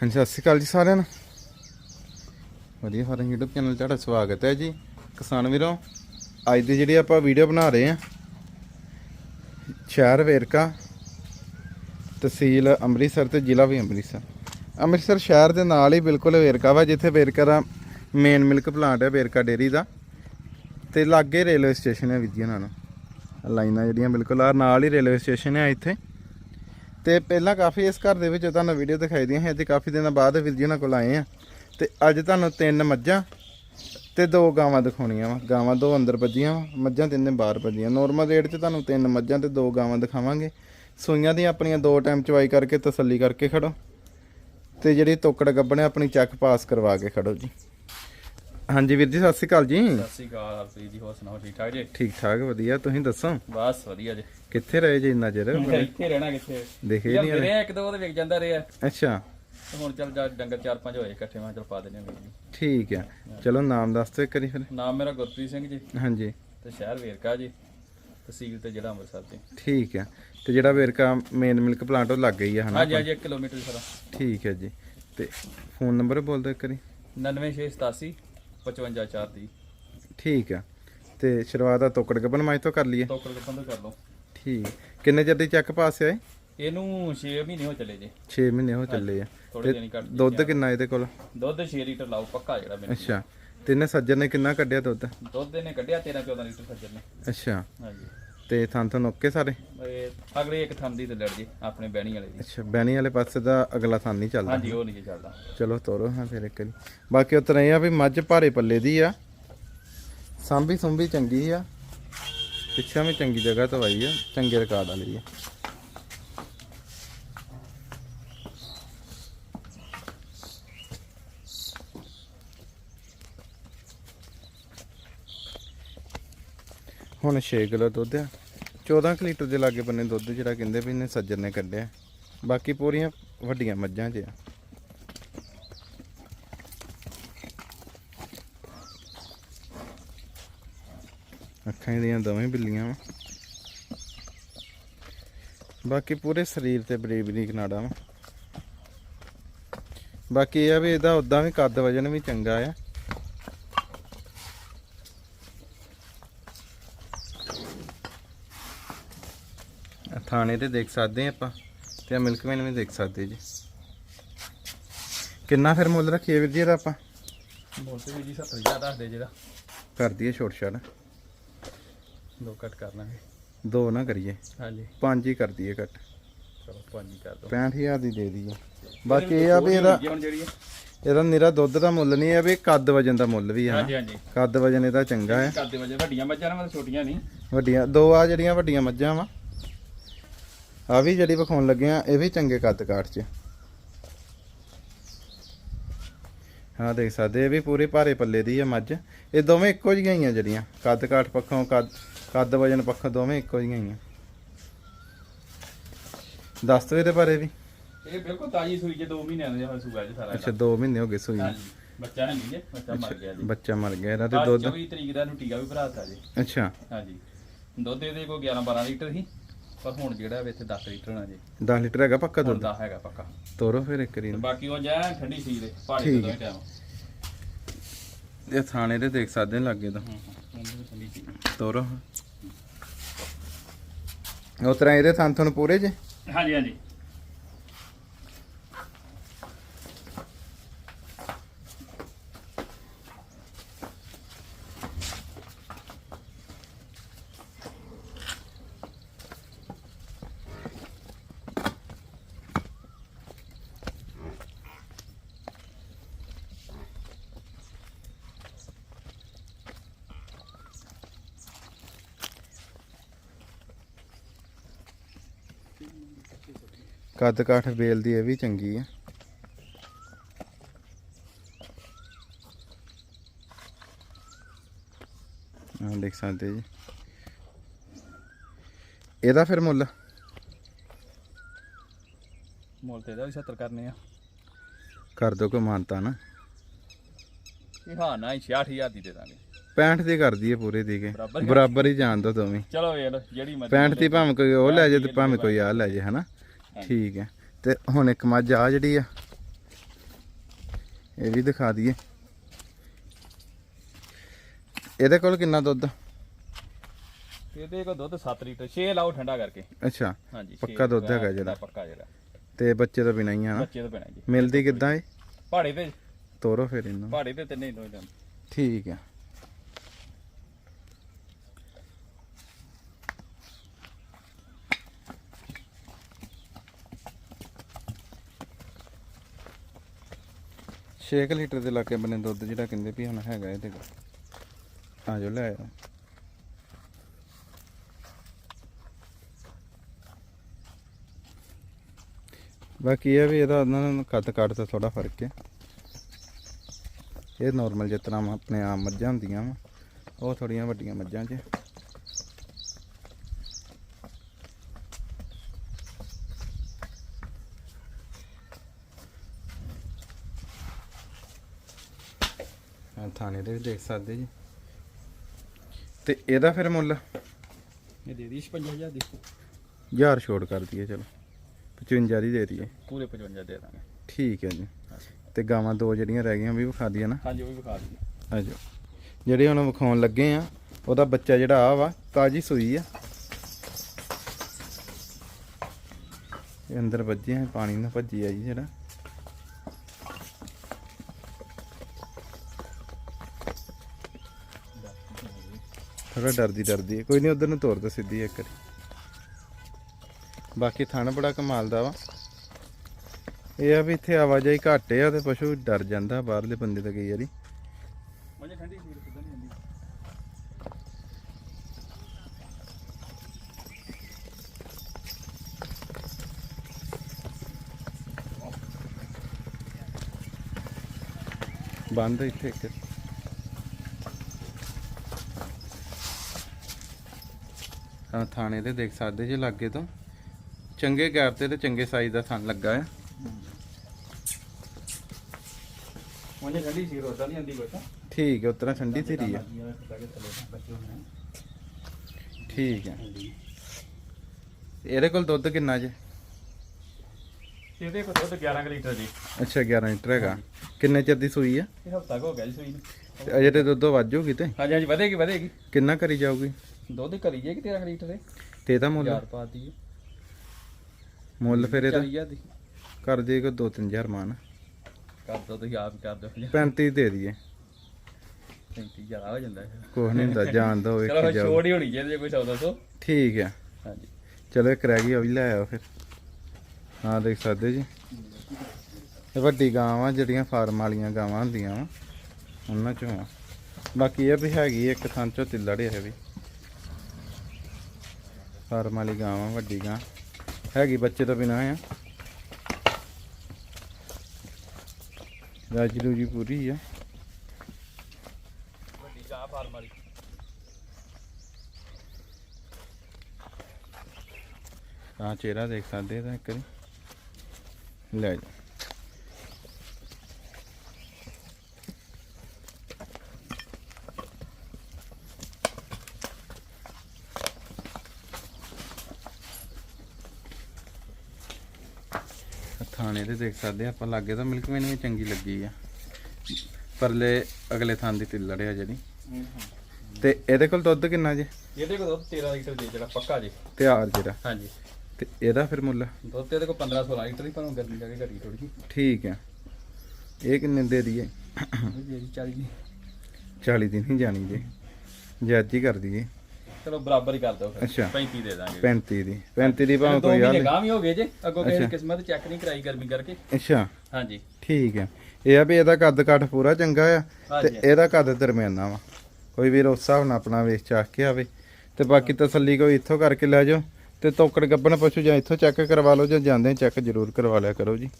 ਹਾਂਜੀ, ਸਤਿ ਸ਼੍ਰੀ ਅਕਾਲ ਜੀ ਸਾਰਿਆਂ ਨੂੰ। ਵਧੀਆ ਫਾਰਮ YouTube ਚੈਨਲ 'ਤੇ ਤੁਹਾਡਾ ਸਵਾਗਤ ਹੈ ਜੀ। ਕਿਸਾਨ ਵੀਰੋ, ਅੱਜ ਦੀ ਜਿਹੜੀ ਆਪਾਂ ਵੀਡੀਓ ਬਣਾ ਰਹੇ ਹਾਂ, ਸ਼ਹਿਰ ਵੇਰਕਾ, ਤਹਿਸੀਲ ਅੰਮ੍ਰਿਤਸਰ ਤੇ ਜ਼ਿਲ੍ਹਾ ਵੀ ਅੰਮ੍ਰਿਤਸਰ। ਅੰਮ੍ਰਿਤਸਰ ਸ਼ਹਿਰ ਦੇ ਨਾਲ ਹੀ ਬਿਲਕੁਲ ਵੇਰਕਾ ਵਾ, ਜਿੱਥੇ ਵੇਰਕਾ ਦਾ ਮੇਨ ਮਿਲਕ ਪਲਾਂਟ ਹੈ, ਵੇਰਕਾ ਡੇਰੀ ਦਾ। ਤੇ ਲਾਗੇ ਰੇਲਵੇ ਸਟੇਸ਼ਨ ਹੈ ਵਿਦਿਆ ਨਾਲ ਲਾਈਨਾਂ ਜਿਹੜੀਆਂ ਬਿਲਕੁਲ ਆ, ਨਾਲ ਹੀ ਰੇਲਵੇ ਸਟੇਸ਼ਨ ਹੈ ਇੱਥੇ। ਤੇ ਪਹਿਲਾਂ ਕਾਫੀ ਇਸ ਘਰ ਦੇ ਵਿੱਚ ਤੁਹਾਨੂੰ ਵੀਡੀਓ ਦਿਖਾਈ ਦੀਆਂ ਸੀ, ਅੱਜ ਕਾਫੀ ਦਿਨਾਂ ਬਾਅਦ ਵੀਰ ਜੀ ਉਹਨਾਂ ਕੋਲ ਆਏ ਆ। ਤੇ ਅੱਜ ਤੁਹਾਨੂੰ ਤਿੰਨ ਮੱਝਾਂ ਤੇ ਦੋ ਗਾਵਾਂ ਦਿਖਾਉਣੀਆਂ ਵਾ। ਗਾਵਾਂ ਦੋ ਅੰਦਰ ਵੱਜੀਆਂ ਵਾ, ਮੱਝਾਂ ਤਿੰਨੇ ਬਾਹਰ ਵੱਜੀਆਂ। ਨੋਰਮਲ ਰੇਟ 'ਚ ਤੁਹਾਨੂੰ ਤਿੰਨ ਮੱਝਾਂ ਤੇ ਦੋ ਗਾਵਾਂ ਦਿਖਾਵਾਂਗੇ। ਸੂਈਆਂ ਦੀਆਂ ਆਪਣੀਆਂ ਦੋ ਟਾਈਮ ਚਵਾਈ ਕਰਕੇ ਤਸੱਲੀ ਕਰਕੇ ਖੜੋ। ਤੇ ਜਿਹੜੀ ਤੋਕੜ ਗੱਬਣੇ ਆਪਣੀ ਚੱਕ ਪਾਸ ਕਰਵਾ ਕੇ ਖੜੋ ਜੀ। ਹਾਂਜੀ ਵੀਰ ਜੀ ਸਤਿ ਸ਼੍ਰੀ ਅਕਾਲ ਜੀ। ਸਤਿ ਸ਼੍ਰੀ ਅਕਾਲ ਹਰਪ੍ਰੀਤ ਜੀ ਹੋਰ ਸੁਣਾਓ ਠੀਕ ਠਾਕ ਜੀ? ਠੀਕ ਠਾਕ ਵਧੀਆ ਤੁਸੀਂ ਦੱਸੋ? ਬਸ ਵਧੀਆ ਜੀ। ਕਿੱਥੇ ਰਹੇ ਜੀ ਇੰਨਾ ਚਿਰ? ਇੱਥੇ ਰਹਿਣਾ ਕਿੱਥੇ? ਦੇਖੇ ਨਹੀਂ ਰਿਹਾ ਇੱਕ ਦੋ ਤੇ ਵਿਕ ਜਾਂਦਾ ਰਿਹਾ। ਅੱਛਾ। ਹੁਣ ਚੱਲ ਜਾ ਡੰਗਰ ਚਾਰ ਪੰਜ ਹੋਏ ਇਕੱਠੇ ਮੈਂ ਚਲ ਪਾ ਦਿੰਦੇ ਹਾਂ ਠੀਕ ਹੈ। ਚਲੋ ਨਾਮ ਦੱਸ ਤੇ ਕਰੀ ਫਿਰ। ਨਾਮ ਮੇਰਾ ਗੁਰਪ੍ਰੀਤ ਸਿੰਘ ਜੀ। ਹਾਂਜੀ। ਤੇ ਸ਼ਹਿਰ ਵੇਰਕਾ ਜੀ ਤਹਿਸੀਲ ਤੇ ਜਿਹੜਾ ਅੰਮ੍ਰਿਤਸਰ ਤੇ। ਠੀਕ ਹੈ। ਤੇ ਜਿਹੜਾ ਵੇਰਕਾ ਮੇਨ ਮਿਲਕ ਪਲਾਂਟ ਉਹ ਲੱਗ ਗਈ ਹੈ ਹਨਾ ਹਾਂਜੀ ਹਾਂਜੀ 1 ਕਿਲੋਮੀਟਰ ਸਾਰਾ ਠੀਕ ਹੈ ਜੀ। ਤੇ ਫੋਨ ਨੰਬਰ ਬੋਲ ਦਿਓ ਕਰੀ 99687 ਠੀਕ ਆ। ਤੇ ਸ਼ੁਰੂਆਤ ਆ ਤੋਕੜ ਗੱਬਨ ਮਾਈ ਤੋਂ ਕਰ ਲਈਏ। ਟੋਕਰ ਕੱਪਨ ਤੋਂ ਕਰ ਲਓ। ਠੀਕ। ਕਿੰਨੇ ਚਿਰ ਦੀ ਚੱਕ ਪਾਸ ਆਏ ਇਹਨੂੰ 6 ਮਹੀਨੇ ਹੋ ਚੱਲੇ ਜੇ। 6 ਮਹੀਨੇ ਹੋ ਚੱਲੇ ਆ। ਥੋੜੇ ਦੁੱਧ ਕਿੰਨਾ ਇਹਦੇ ਕੋਲ? ਦੁੱਧ 6 ਲੀਟਰ ਲਾਓ ਪੱਕਾ ਜਿਹੜਾ ਮੇਰੇ ਅੱਛਾ। ਤੇ ਇਹਨੇ ਸੱਜਣ ਨੇ ਕਿੰਨਾ ਕੱਢਿਆ ਦੁੱਧ? ਦੁੱਧ ਇਹਨੇ ਕੱਢਿਆ 13 14 ਲੀਟਰ ਸੱਜਣ ਨੇ। ਅੱਛਾ। ਹਾਂਜੀ। ਤੇ ਥਾਂ ਤੋਂ ਨੋਕੇ ਸਾਰੇ? ਇਹ ਅਗਲੇ ਇੱਕ ਥੰਦੀ ਤੇ ਲੜ ਜੀ ਆਪਣੇ ਬਹਿਣੀ ਵਾਲੇ ਦੀ। ਅੱਛਾ ਬੈਣੀ ਵਾਲੇ ਪਾਸੇ ਦਾ ਅਗਲਾ ਥਾਂ ਨਹੀਂ ਚੱਲਦਾ। ਹਾਂਜੀ ਉਹ ਨਹੀਂ ਜੀ ਚੱਲਦਾ। ਚਲੋ ਤੋਰੋ ਹਾਂ ਫਿਰ ਇੱਕ ਵਾਰੀ। ਬਾਕੀ ਉਤਰ ਇਹ ਆ ਵੀ ਮੱਝ ਭਾਰੇ ਪੱਲੇ ਦੀ ਆ। ਸਾਂਭੀ ਸੁੰਭੀ ਚੰਗੀ ਆ। ਪਿੱਛੇ ਵੀ ਚੰਗੀ ਜਗ੍ਹਾ ਤੋਂ ਆਈ ਆ ਚੰਗੇ ਰਿਕਾਰਡ ਵਾਲੀ ਆ। ਹੁਣ 6 ਕਿਲੋ ਦੁੱਧ ਆ। 14 ਕੁ ਲੀਟਰ ਦੇ ਲਾਗੇ ਬੰਨੇ ਦੁੱਧ ਜਿਹੜਾ ਕਹਿੰਦੇ ਵੀ ਇਹਨੇ ਸੱਜਰ ਨੇ ਕੱਢਿਆ। ਬਾਕੀ ਪੂਰੀਆਂ ਵੱਡੀਆਂ ਮੱਝਾਂ 'ਚ ਆ। ਅੱਖਾਂ ਇਹਦੀਆਂ ਦੋਵੇਂ ਬਿੱਲੀਆਂ ਵਾ। ਬਾਕੀ ਪੂਰੇ ਸਰੀਰ ਤੇ ਬਰੀਕ ਬਰੀਕ ਵਾ। ਬਾਕੀ ਇਹ ਆ ਵੀ ਇਹਦਾ ਉਦਾਂ ਵੀ ਕੱਦ ਵਜਨ ਵੀ ਚੰਗਾ ਆ। ਥਾਣੇ ਤੇ ਦੇਖ ਸਕਦੇ ਆ ਆਪਾਂ ਤੇ ਆ ਮਿਲਕਮੈਨ ਵੀ ਦੇਖ ਸਕਦੇ ਜੀ। ਕਿੰਨਾ ਫਿਰ ਮੁੱਲ ਰੱਖੀਏ ਵੀਰ ਜੀ ਇਹਦਾ ਆਪਾਂ? ਬੋਲਤੇ ਵੀ ਜੀ 70000 ਦੱਸ ਦੇ ਜਿਹੜਾ। ਕਰ ਦਈਏ ਛੋਟ ਛਾੜ ਦੋ ਕੱਟ ਕਰ ਲਾਂਗੇ। ਦੋ ਨਾ ਕਰੀਏ। ਹਾਂਜੀ। ਪੰਜ ਹੀ ਕਰ ਦਈਏ ਘੱਟ। ਚਲੋ ਪੰਜ ਹੀ ਕਰ ਦੋ। 65000 ਦੀ ਦੇ ਦਈਏ। ਬਾਕੀ ਇਹ ਆ ਵੀ ਇਹਦਾ ਇਹਦਾ ਨਿਰਾ ਦੁੱਧ ਦਾ ਮੁੱਲ ਨਹੀਂ ਹੈ ਵੀ ਕੱਦ ਵਜਨ ਦਾ ਮੁੱਲ ਵੀ ਹੈ ਹਾਂਜੀ ਹਾਂਜੀ। ਕੱਦ ਵਜਨ ਇਹਦਾ ਚੰਗਾ ਹੈ। ਕਰਦੇ ਵਜੇ ਵੱਡੀਆਂ ਮੱਝਾਂ ਨਾਲ ਛੋਟੀਆਂ ਨਹੀਂ। ਵੱਡੀਆਂ ਦੋ ਆ ਜਿਹੜੀਆਂ ਵੱਡੀਆਂ ਮੱਝਾਂ ਵਾ। ਆ ਵੀ ਜਿਹੜੀ ਵਿਖਾਉਣ ਲੱਗੇ ਆ ਇਹ ਵੀ ਚੰਗੇ ਕੱਦ ਕਾਠ 'ਚ। ਹਾਂ ਦੇਖ ਸਕਦੇ ਇਹ ਵੀ ਪੂਰੇ ਭਾਰੇ ਪੱਲੇ ਦੀ ਆ ਮੱਝ। ਇਹ ਦੋਵੇਂ ਇੱਕੋ ਜਿਹੀਆਂ ਹੀ ਆ ਜਿਹੜੀਆਂ। ਕੱਦ ਕਾਠ ਪੱਖੋਂ ਕੱਦ ਕੱਦ ਵਜਨ ਪੱਖੋਂ ਦੋਵੇਂ ਇੱਕੋ ਜਿਹੀਆਂ ਹੀ ਆ। ਦੱਸ ਦਿਓ ਇਹਦੇ ਬਾਰੇ ਵੀ। ਇਹ ਬਿਲਕੁਲ ਤਾਜੀ ਸੂਈ ਜੇ 2 ਮਹੀਨਿਆਂ ਦਾ ਹੋਇਆ ਸੂਆ ਜੀ ਸਾਰਾ ਅੱਛਾ 2 ਮਹੀਨੇ ਹੋ ਗਏ ਸੂਈ ਨੂੰ। ਬੱਚਾ ਹੈ ਨਹੀਂ ਜੇ ਬੱਚਾ ਮਰ ਗਿਆ ਜੀ। ਬੱਚਾ ਮਰ ਗਿਆ ਇਹਦਾ ਤੇ ਦੁੱਧ। 24 ਤਰੀਕ ਦਾ ਨੂੰ ਟੀਕਾ ਵੀ ਭਰਾਤਾ ਜੀ। ਅੱਛਾ। ਹਾਂਜੀ। ਦੁੱਧ ਇਹਦੇ ਕੋਲ 11 12 ਲੀਟਰ ਸੀ। ਪਰ ਹੁਣ ਜਿਹੜਾ ਵੇ ਇੱਥੇ 10 ਲੀਟਰ ਹੋਣਾ ਜੀ। 10 ਲੀਟਰ ਹੈਗਾ ਪੱਕਾ ਹੁਣ ਦੁੱਧ? 10 ਹੈਗਾ ਪੱਕਾ। ਤੋਰੋ ਫਿਰ ਇੱਕ ਰੀ ਤੇ ਬਾਕੀ ਉਹ ਜੈ ਠੰਡੀ ਸੀ ਦੇ ਪਹਾੜੀ ਤੋਂ। ਟਾਈਮ ਇਹ ਥਾਣੇ ਤੇ ਦੇਖ ਸਕਦੇ ਨੇ ਲੱਗੇ ਤਾਂ। ਠੰਡੀ ਸੀ ਤੋਰੋ। ਉਹ ਤਰ੍ਹਾਂ ਇਹਦੇ ਥਾਂ ਤੁਹਾਨੂੰ ਪੂਰੇ ਜੇ? ਹਾਂਜੀ ਹਾਂਜੀ। ਕੱਦ ਕਾਠ ਬੇਲ ਦੀ ਇਹ ਵੀ ਚੰਗੀ ਆ। ਆਹ ਦੇਖ ਸਕਦੇ ਜੀ। ਇਹਦਾ ਫਿਰ ਮੁੱਲ? ਮੁੱਲ ਤੇ ਇਹਦਾ ਵੀ 70 ਕਰਨੇ ਆ। ਕਰ ਦੋ ਕੋਈ ਮਾਨਤਾ ਨਾ। ਇਹ ਹਾਂ ਨਾ 66000 ਦੀ ਦੇ ਦਾਂਗੇ। 65 ਦੀ ਕਰ ਦਈਏ ਪੂਰੇ ਦੀ ਕੇ। ਬਰਾਬਰ ਹੀ। ਜਾਣ ਦੋ ਦੋਵੇਂ। ਚਲੋ ਵੇਖ ਲਓ ਜਿਹੜੀ ਮਰਜ਼ੀ 65 ਦੀ ਭਾਵੇਂ ਕੋਈ ਉਹ ਲੈ ਜੇ ਤੇ ਭਾਵੇਂ ਕੋਈ ਆ ਲੈ ਜੇ ਹਨਾ? ਠੀਕ ਹੈ। ਤੇ ਹੁਣ ਇੱਕ ਮੱਝ ਆ ਜਿਹੜੀ ਆ ਇਹ ਵੀ ਦਿਖਾ ਦਈਏ। ਇਹਦੇ ਕੋਲ ਕਿੰਨਾ ਦੁੱਧ? ਇਹਦੇ ਕੋ ਦੁੱਧ 7 ਲੀਟਰ 6 ਲਾਓ ਠੰਡਾ ਕਰਕੇ। ਅੱਛਾ ਹਾਂਜੀ ਪੱਕਾ ਦੁੱਧ ਹੈਗਾ ਜਿਹੜਾ। ਪੱਕਾ ਜਿਹੜਾ। ਤੇ ਬੱਚੇ ਤਾਂ ਬਿਨਾਂ ਹੀ ਆ ਨਾ? ਬੱਚੇ ਤੋਂ ਪੈਣਾ ਜੀ। ਮਿਲਦੀ ਕਿੱਦਾਂ ਏ? ਪਹਾੜੇ ਤੇ। ਤੋਰੋ ਫਿਰ ਇਹਨੂੰ। ਪਹਾੜੇ ਤੇ ਤਿੰਨੇ ਦੋ ਜਾਂਦੇ ਠੀਕ ਆ ਛੇ ਕੁ ਲੀਟਰ ਦੇ ਲਾਗੇ ਬੰਨੇ ਦੁੱਧ ਜਿਹੜਾ ਕਹਿੰਦੇ ਵੀ ਹੁਣ ਹੈਗਾ ਇਹਦੇ ਕੋਲ। ਆ ਜੋ ਲੈ ਆਓ ਬਾਕੀ ਇਹ ਵੀ ਇਹਦਾ ਉਹਨਾਂ ਨੂੰ ਕੱਦ ਕੱਟ ਤੋਂ ਥੋੜਾ ਫ਼ਰਕ ਹੈ। ਇਹ ਨਾਰਮਲ ਜਿਸ ਤਰ੍ਹਾਂ ਆਪਣੇ ਆਮ ਮੱਝਾਂ ਹੁੰਦੀਆਂ ਵਾ, ਉਹ ਥੋੜੀਆਂ ਵੱਡੀਆਂ ਮੱਝਾਂ 'ਚ ਥਾਣੇ ਦੇ ਵੀ ਦੇਖ ਸਕਦੇ ਜੀ। ਤੇ ਇਹਦਾ ਫਿਰ ਮੁੱਲ? ਇਹ ਦੇ ਦੀ 55000 ਦੀ। ਹਜ਼ਾਰ ਛੋੜ ਕਰ ਦਈਏ ਚਲੋ। 55 ਦੀ ਦੇ ਦਈਏ। ਪੂਰੇ 55 ਦੇ ਦਾਂਗੇ। ਠੀਕ ਹੈ ਜੀ। ਤੇ ਗਾਵਾਂ ਦੋ ਜਿਹੜੀਆਂ ਰਹਿ ਗਈਆਂ ਉਹ ਵੀ ਵਿਖਾ ਦਈਏ ਨਾ? ਹਾਂਜੀ ਉਹ ਵੀ ਵਿਖਾ ਦਿਓ ਆਜੋ ਜਿਹੜੇ ਹੁਣ ਵਿਖਾਉਣ ਲੱਗੇ ਆ ਉਹਦਾ ਬੱਚਾ ਜਿਹੜਾ ਆ ਵਾ ਤਾਜੀ ਸੂਈ ਆ। ਇਹ ਅੰਦਰ ਵੱਜੇ ਆ ਪਾਣੀ ਨਾਲ ਭੱਜੀ ਆ ਜੀ ਜਿਹੜਾ। ਥੋੜਾ ਡਰਦੀ ਡਰਦੀ ਹੈ। ਕੋਈ ਨਹੀਂ ਉਧਰ ਨੂੰ ਤੋਰ ਦੋ ਸਿੱਧੀ ਇੱਕ ਵਾਰੀ। ਬਾਕੀ ਥਣ ਬੜਾ ਕਮਾਲ ਦਾ ਵਾ। ਇਹ ਆ ਵੀ ਇੱਥੇ ਆਵਾਜਾਈ ਘੱਟ ਆ ਤੇ ਪਸ਼ੂ ਡਰ ਜਾਂਦਾ ਬਾਹਰਲੇ ਬੰਦੇ ਤਾਂ ਕਈ ਵਾਰੀ। ਮਜੇ ਠੰਡੀ ਸੀ ਕਿਦਾਂ ਨਹੀਂ ਆਉਂਦੀ ਬੰਦ ਇੱਥੇ ਇੱਕ। ਥਾਣੇ ਤੇ ਦੇਖ ਸਕਦੇ ਜੇ ਲੱਗੇ ਤੋਂ। ਚੰਗੇ ਗੈਪ ਤੇ ਤੇ ਚੰਗੇ ਸਾਈਜ਼ ਦਾ ਥਣ ਲੱਗਾ ਆ। ਸੀ ਰੋਦਾ ਨਹੀਂ ਕੋਈ ਠੀਕ ਹੈ ਉਤਰਾ ਠੰਡੀ ਧੀਰੀ ਆ। ਠੀਕ ਹੈ। ਇਹਦੇ ਕੋਲ ਦੁੱਧ ਕਿੰਨਾ ਜੇ? ਇਹਦੇ ਕੋਲ ਦੁੱਧ 11 ਕੁ ਲੀਟਰ ਜੀ। ਅੱਛਾ 11 ਲੀਟਰ ਹੈਗਾ। ਕਿੰਨੇ ਚਿਰ ਦੀ ਸੂਈ ਆ? ਇਹ ਹਫਤਾ ਹੋ ਗਿਆ ਜੀ ਸੂਈ ਨੂੰ। ਅਜੇ ਤੇ ਦੁੱਧ ਵਾਜੂਗੀ ਤੇ। ਹਾਂਜੀ ਹਾਂਜੀ ਵਧੇਗੀ ਵਧੇਗੀ। ਕਿੰਨਾ ਕਰੀ ਜਾਊਗੀ? ਦੁੱਧ ਕਰੀ ਜੇ ਕਿ 13 ਕੁ ਲੀਟਰ ਦੇ ਤੇ ਇਹਦਾ ਮੁੱਲ ਹਜ਼ਾਰ ਪਾ ਦੀ ਮੁੱਲ ਫਿਰ ਇਹਦਾ 40000 ਦੀ। ਕਰ ਦੇ ਕੋ 2-3000 ਮਾਨ। ਕਰ ਦੋ ਤੁਸੀਂ ਆਪ ਹੀ ਕਰ ਦਿਓ। 35 ਦੇ ਦਈਏ। 35 ਜ਼ਿਆਦਾ ਹੋ ਜਾਂਦਾ ਹੈ ਕੁਛ ਨਹੀਂ ਹੁੰਦਾ ਜਾਣਦਾ ਹੋਵੇ ਚਲੋ ਕਿ ਫਿਰ ਜਾਓ। ਛੋੜ ਹੀ ਹੋਣੀ ਚਾਹੀਦੀ ਜੇ ਕੋਈ ਸੌਦਾ ਸੋ। ਠੀਕ ਆ ਹਾਂਜੀ। ਚਲੋ ਇੱਕ ਰਹਿ ਗਈ ਉਹ ਵੀ ਲੈ ਆਓ ਫਿਰ। ਹਾਂ ਦੇਖ ਸਕਦੇ ਜੀ। ਇਹ ਵੱਡੀ ਗਾਂ ਵਾ ਜਿਹੜੀਆਂ ਫਾਰਮ ਵਾਲੀਆਂ ਗਾਵਾਂ ਹੁੰਦੀਆਂ ਵਾ। ਉਹਨਾਂ ਚੋਂ ਆ। ਬਾਕੀ ਇਹ ਵੀ ਹੈਗੀ ਇੱਕ ਥਾਂ ਚੋਂ ਤਿੱਲੜ ਇਹ ਵੀ। ਫਾਰਮ ਵਾਲੀ ਗਾਂ ਵਾ ਵੱਡੀ ਗਾਂ ਹੈਗੀ ਬੱਚੇ ਤੋਂ ਬਿਨਾ ਆ ਰਾਜੀ ਰੂਜੀ ਪੂਰੀ ਆ ਵੱਡੀ ਗਾਂ ਫਾਰਮ ਵਾਲੀ ਆ ਚਿਹਰਾ ਦੇਖ ਸਕਦੇ ਇਹਦਾ ਇੱਕ ਵਾਰੀ ਲੈ ਜਾ ਥਾਣੇ ਤੇ ਦੇਖ ਸਕਦੇ ਆ ਆਪਾਂ ਲਾਗੇ ਤਾਂ ਮਿਲਕ ਮੈਨੂੰ ਵੀ ਚੰਗੀ ਲੱਗੀ ਆ। ਪਰਲੇ ਅਗਲੇ ਥਾਂ ਦੀ ਤਿੱਲੜ ਆ ਜਿਹੜੀ ਤੇ ਇਹਦੇ ਕੋਲ ਦੁੱਧ ਕਿੰਨਾ ਜੇ? ਇਹਦੇ ਕੋਲ ਦੁੱਧ 13 ਲੀਟਰ ਦੇ ਜਿਹੜਾ ਪੱਕਾ ਜੀ। ਤਿਆਰ ਜਿਹੜਾ। ਹਾਂਜੀ। ਤੇ ਇਹਦਾ ਫਿਰ ਮੁੱਲ? ਦੁੱਧ ਇਹਦੇ ਕੋਲ 15 16 ਲੀਟਰ ਹੀ ਪਰ ਗਰਮੀ ਜਾ ਕੇ ਘਟੀ ਥੋੜੀ ਜਿਹੀ। ਠੀਕ ਹੈ ਇਹ ਕਿੰਨੇ ਦੇ ਦਈਏ? ਉਹ ਜੀ 40 ਦੀ। 40 ਦੀ ਨਹੀਂ ਜਾਣੀ ਜੇ। ਜੇ ਅੱਜ ਹੀ ਕਰ ਦਈਏ। ਚਲੋ ਬਰਾਬਰ ਹੀ ਕਰ ਦਿਓ ਫਿਰ। ਅੱਛਾ। 35 ਦੇ ਦਾਂਗੇ। 35 ਦੀ। 35 ਦੀ ਭਾਵੇਂ ਕੋਈ ਨਹੀਂ ਗਾਂ ਵੀ ਹੋ ਗਏ ਜੇ ਅੱਗੋਂ ਕਿਸੇ ਕਿਸਮਤ ਚੈੱਕ ਨਹੀਂ ਕਰਾਈ ਗਰਮੀ ਕਰਕੇ। ਅੱਛਾ। ਹਾਂਜੀ। ਠੀਕ ਹੈ। ਇਹ ਆ ਵੀ ਇਹਦਾ ਕੱਦ ਕੱਟ ਪੂਰਾ ਚੰਗਾ ਆ ਤੇ। ਇਹਦਾ ਕੱਦ ਦਰਮਿਆਨਾ ਵਾ। ਕੋਈ ਵੀ ਉਸ ਹਿਸਾਬ ਨਾਲ ਆਪਣਾ ਵੇਚ ਚਾਖ ਕੇ ਆਵੇ। ਤੇ ਬਾਕੀ ਤਸੱਲੀ ਕੋਈ ਇੱਥੋਂ ਕਰਕੇ ਲੈ ਜਾਓ ਤੇ ਤੋਕੜ ਗੱਬਣ ਪਸ਼ੂ ਜਾਂ ਇੱਥੋਂ ਚੈੱਕ ਕਰਵਾ ਲਓ ਜਾਂ ਜਾਂਦੇ ਚੈੱਕ ਜ਼ਰੂਰ ਕਰਵਾ ਲਿਆ ਕਰੋ ਜੀ।